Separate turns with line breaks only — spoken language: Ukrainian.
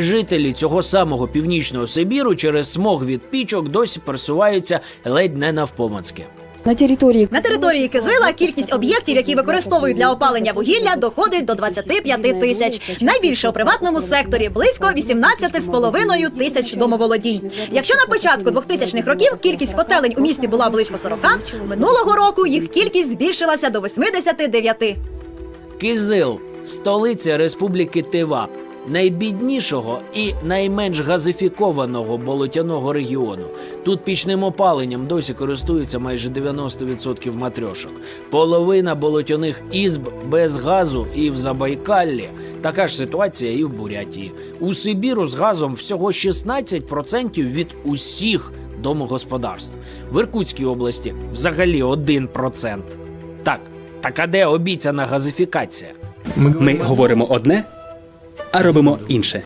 Жителі цього самого північного Сибіру через смог від пічок досі пересуваються ледь не навпомацьки.
На території
На території Кизила кількість об'єктів, які використовують для опалення вугілля, доходить до 25 тисяч. Найбільше у приватному секторі близько 18,5 тисяч домоволодінь. Якщо на початку 2000-х років кількість котелень у місті була близько 40, минулого року їх кількість збільшилася до 89.
Кизил столиця Республіки Тива, найбіднішого і найменш газифікованого болотяного регіону. Тут пічним опаленням досі користуються майже 90% матрьошок. Половина болотяних ізб без газу і в Забайкаллі. Така ж ситуація і в Бурятії. У Сибіру з газом всього 16% від усіх домогосподарств. В Іркутській області взагалі 1%. Так, так а де обіцяна газифікація?
Ми говоримо одне, а робимо інше.